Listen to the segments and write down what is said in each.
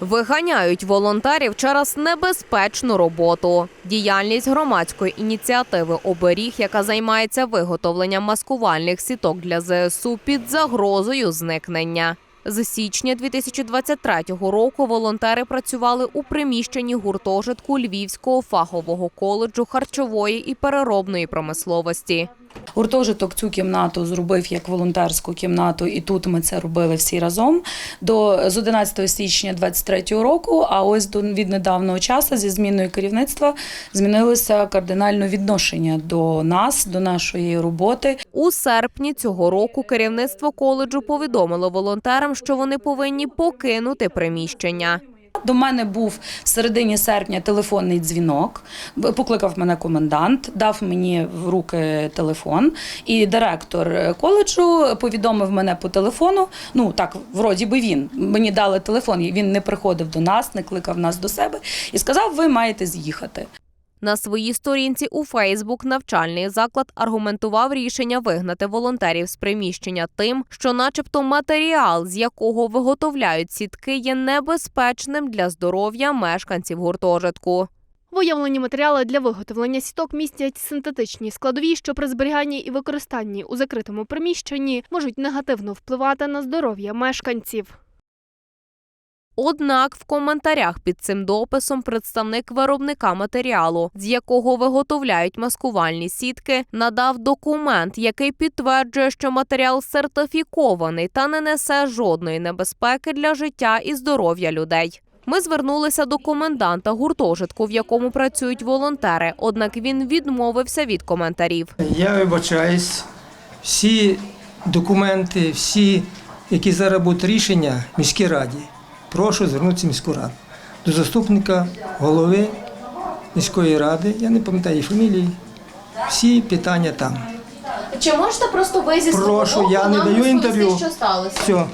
Виганяють волонтерів через небезпечну роботу. Діяльність громадської ініціативи Оберіг, яка займається виготовленням маскувальних сіток для ЗСУ під загрозою зникнення. З січня 2023 року волонтери працювали у приміщенні гуртожитку Львівського фахового коледжу харчової і переробної промисловості. Гуртожиток цю кімнату зробив як волонтерську кімнату, і тут ми це робили всі разом до з 11 січня 23 року. А ось до від недавнього часу зі зміною керівництва змінилося кардинально відношення до нас, до нашої роботи. У серпні цього року керівництво коледжу повідомило волонтерам, що вони повинні покинути приміщення. До мене був в середині серпня телефонний дзвінок. Покликав мене комендант, дав мені в руки телефон, і директор коледжу повідомив мене по телефону. Ну так, вроді би він. Мені дали телефон, він не приходив до нас, не кликав нас до себе і сказав: ви маєте з'їхати. На своїй сторінці у Фейсбук навчальний заклад аргументував рішення вигнати волонтерів з приміщення тим, що, начебто, матеріал, з якого виготовляють сітки, є небезпечним для здоров'я мешканців гуртожитку. Виявлені матеріали для виготовлення сіток містять синтетичні складові, що при зберіганні і використанні у закритому приміщенні можуть негативно впливати на здоров'я мешканців. Однак в коментарях під цим дописом представник виробника матеріалу, з якого виготовляють маскувальні сітки, надав документ, який підтверджує, що матеріал сертифікований та не несе жодної небезпеки для життя і здоров'я людей. Ми звернулися до коменданта гуртожитку, в якому працюють волонтери, однак він відмовився від коментарів. Я вибачаюсь, всі документи, всі, які зараз будуть рішення міській раді, прошу звернутися в міську раду. До заступника голови міської ради, я не пам'ятаю її фамілії, всі питання там. Чи можете просто ви зі свого Прошу, боку я не нам даю розповісти, інтерв'ю. що сталося? Все.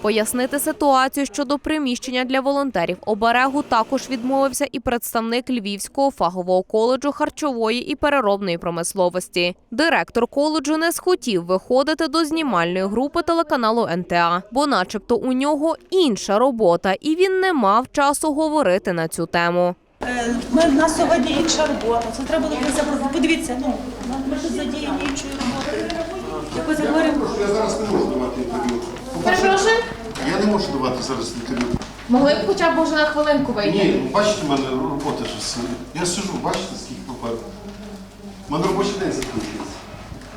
Пояснити ситуацію щодо приміщення для волонтерів оберегу також відмовився і представник Львівського фахового коледжу харчової і переробної промисловості. Директор коледжу не схотів виходити до знімальної групи телеканалу НТА, бо, начебто, у нього інша робота, і він не мав часу говорити на цю тему. Е, Ми в сьогодні інша робота. Це треба було Подивіться, ну ми тут задіяні іншою роботою. Я говорю, Я зараз не можу давати інтерв'ю. Перепрошую, Я не можу давати зараз інтерв'ю. могли б хоча б може на хвилинку вийти? Ні, ну, бачите, в мене робота ж. Я сижу, бачите, скільки паперу. У мене робочий день закінчується.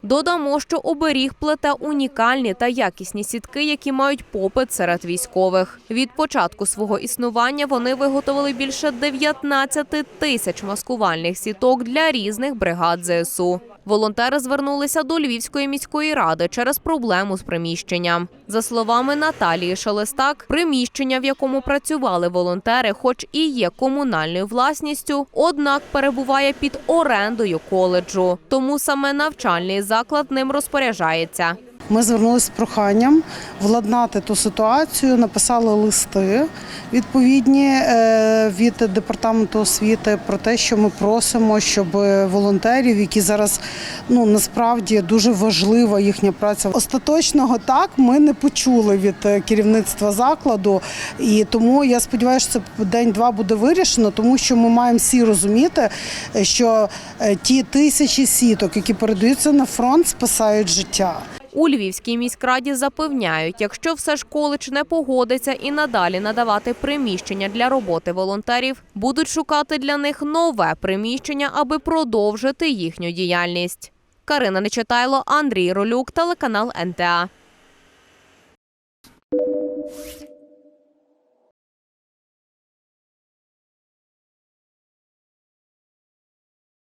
Додамо, що оберіг плете унікальні та якісні сітки, які мають попит серед військових. Від початку свого існування вони виготовили більше 19 тисяч маскувальних сіток для різних бригад ЗСУ. Волонтери звернулися до Львівської міської ради через проблему з приміщенням. За словами Наталії Шелестак, приміщення, в якому працювали волонтери, хоч і є комунальною власністю, однак перебуває під орендою коледжу. Тому саме навчальний заклад ним розпоряджається. Ми звернулися з проханням владнати ту ситуацію, написали листи відповідні е, від департаменту освіти про те, що ми просимо, щоб волонтерів, які зараз ну насправді дуже важлива їхня праця. Остаточного так ми не почули від керівництва закладу, і тому я сподіваюся, що це день-два буде вирішено, тому що ми маємо всі розуміти, що е, ті тисячі сіток, які передаються на фронт, спасають життя. У Львівській міськраді запевняють, якщо все ж коледж не погодиться і надалі надавати приміщення для роботи волонтерів, будуть шукати для них нове приміщення, аби продовжити їхню діяльність. Карина Нечитайло, Андрій Ролюк, телеканал НТА.